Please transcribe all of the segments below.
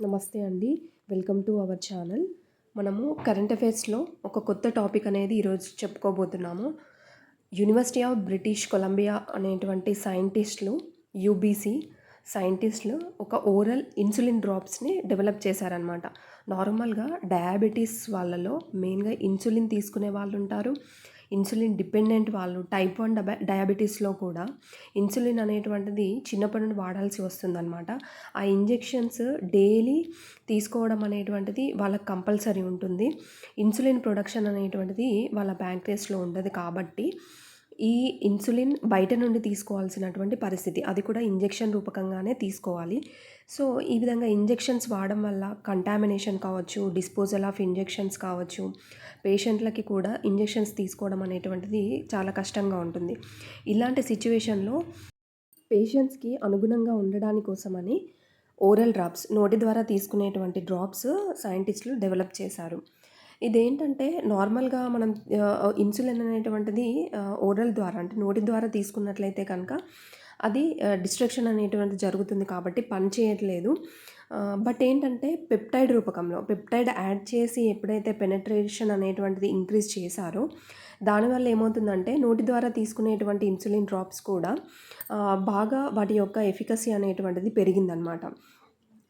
నమస్తే అండి. Welcome to our channel. మనము కరెంట్ అఫైర్స్లో ఒక కొత్త టాపిక్ అనేది ఈరోజు చెప్పుకోబోతున్నాము. యూనివర్సిటీ ఆఫ్ బ్రిటిష్ కొలంబియా అనేటువంటి సైంటిస్టులు యూబీసీ సైంటిస్టులు ఒక ఓరల్ ఇన్సులిన్ డ్రాప్స్ని డెవలప్ చేశారనమాట నార్మల్గా డయాబెటీస్ వాళ్ళలో మెయిన్గా ఇన్సులిన్ తీసుకునే వాళ్ళు ఉంటారు ఇన్సులిన్ డిపెండెంట్ వాళ్ళు టైప్ వన్ డబ డయాబెటీస్లో కూడా ఇన్సులిన్ అనేటువంటిది చిన్నప్పటి నుండి వాడాల్సి వస్తుందన్నమాట. ఆ ఇంజెక్షన్స్ డైలీ తీసుకోవడం అనేటువంటిది వాళ్ళకి కంపల్సరీ ఉంటుంది. ఇన్సులిన్ ప్రొడక్షన్ అనేటువంటిది వాళ్ళ బ్యాంక్రేస్లో ఉండదు కాబట్టి ఈ ఇన్సులిన్ బయట నుండి తీసుకోవాల్సినటువంటి పరిస్థితి. అది కూడా ఇంజెక్షన్ రూపకంగానే తీసుకోవాలి. సో ఈ విధంగా ఇంజెక్షన్స్ వాడడం వల్ల కంటామినేషన్ కావచ్చు డిస్పోజల్ ఆఫ్ ఇంజెక్షన్స్ కావచ్చు పేషెంట్లకి కూడా ఇంజెక్షన్స్ తీసుకోవడం అనేటువంటిది చాలా కష్టంగా ఉంటుంది. ఇలాంటి సిచ్యువేషన్లో పేషెంట్స్కి అనుగుణంగా ఉండడాని కోసమని ఓరల్ డ్రాప్స్ నోటి ద్వారా తీసుకునేటువంటి డ్రాప్స్ సైంటిస్టులు డెవలప్ చేశారు. ఇదేంటంటే నార్మల్గా మనం ఇన్సులిన్ అనేటువంటిది ఓరల్ ద్వారా అంటే నోటి ద్వారా తీసుకున్నట్లయితే కనుక అది డిస్ట్రక్షన్ అనేటువంటిది జరుగుతుంది కాబట్టి పని చేయట్లేదు బట్ ఏంటంటే పెప్టైడ్ రూపకంలో పెప్టైడ్ యాడ్ చేసి ఎప్పుడైతే పెనట్రేషన్ అనేటువంటిది ఇంక్రీజ్ చేశారో దానివల్ల ఏమవుతుందంటే నోటి ద్వారా తీసుకునేటువంటి ఇన్సులిన్ డ్రాప్స్ కూడా బాగా వాటి యొక్క ఎఫికసీ అనేటువంటిది పెరిగిందనమాట.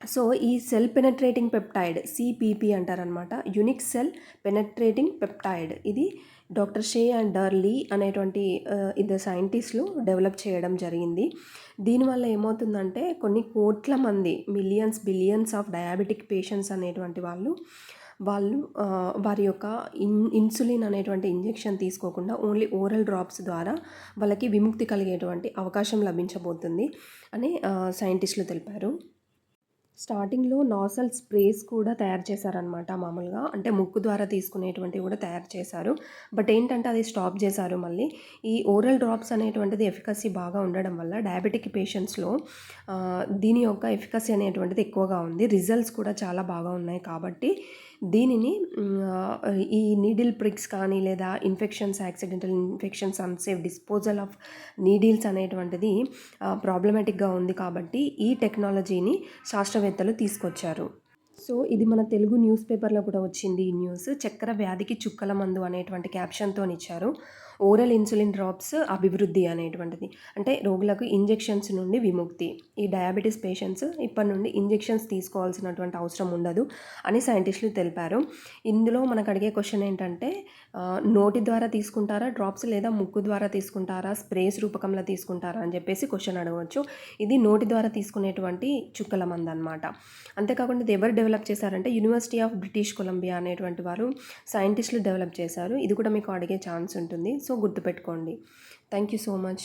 సో ఈ సెల్ పెనట్రేటింగ్ పెప్టైడ్ సిపిపి అంటారనమాట యునిక్ సెల్ పెనట్రేటింగ్ పెప్టైడ్. ఇది డాక్టర్ షే అండ్ డర్లీ అనేటువంటి ఇద్దరు సైంటిస్టులు డెవలప్ చేయడం జరిగింది. దీనివల్ల ఏమవుతుందంటే కొన్ని కోట్ల మంది millions billions of diabetic patients అనేటువంటి వాళ్ళు వాళ్ళు వారి యొక్క ఇన్ ఇన్సులిన్ అనేటువంటి ఇంజెక్షన్ తీసుకోకుండా ఓన్లీ ఓరల్ డ్రాప్స్ ద్వారా వాళ్ళకి విముక్తి కలిగేటువంటి అవకాశం లభించబోతుంది అని సైంటిస్టులు తెలిపారు. స్టార్టింగ్లో నాసల్ స్ప్రేస్ కూడా తయారు చేశారనమాట మామూలుగా. అంటే ముక్కు ద్వారా తీసుకునేటువంటివి కూడా తయారు చేశారు. బట్ ఏంటంటే అది స్టాప్ చేశారు మళ్ళీ. ఈ ఓరల్ డ్రాప్స్ అనేటువంటిది ఎఫికసీ బాగా ఉండడం వల్ల డయాబెటిక్ పేషెంట్స్లో దీని యొక్క ఎఫికసీ అనేటువంటిది ఎక్కువగా ఉంది. రిజల్ట్స్ కూడా చాలా బాగా ఉన్నాయి కాబట్టి దీనిని ఈ నీడిల్ ప్రిక్స్ కానీ లేదా infections accidental infections unsafe disposal of needles అనేటువంటిది ప్రాబ్లమాటిక్గా ఉంది కాబట్టి ఈ టెక్నాలజీని శాస్త్రవేత్తలు తీసుకొచ్చారు. సో ఇది మన తెలుగు న్యూస్ పేపర్లో కూడా వచ్చింది ఈ న్యూస్. చక్కెర వ్యాధికి చుక్కల మందు అనేటువంటి క్యాప్షన్తో ఇచ్చారు. ఓరల్ ఇన్సులిన్ డ్రాప్స్ అభివృద్ధి అనేటువంటిది. అంటే రోగులకు ఇంజెక్షన్స్ నుండి విముక్తి. ఈ డయాబెటీస్ పేషెంట్స్ ఇప్పటి నుండి ఇంజెక్షన్స్ తీసుకోవాల్సినటువంటి అవసరం ఉండదు అని సైంటిస్టులు తెలిపారు. ఇందులో మనకు అడిగే క్వశ్చన్ ఏంటంటే నోటి ద్వారా తీసుకుంటారా డ్రాప్స్ లేదా ముక్కు ద్వారా తీసుకుంటారా స్ప్రేస్ రూపకంలో తీసుకుంటారా అని చెప్పేసి క్వశ్చన్ అడగవచ్చు. ఇది నోటి ద్వారా తీసుకునేటువంటి చుక్కల మంది అనమాట అంతేకాకుండా ఇది ఎవరు డెవలప్ చేశారంటే యూనివర్సిటీ ఆఫ్ బ్రిటిష్ కొలంబియా అనేటువంటి వారు సైంటిస్టులు డెవలప్ చేశారు. ఇది కూడా మీకు అడిగే ఛాన్స్ ఉంటుంది. సో గుర్తుపెట్టుకోండి. Thank you so much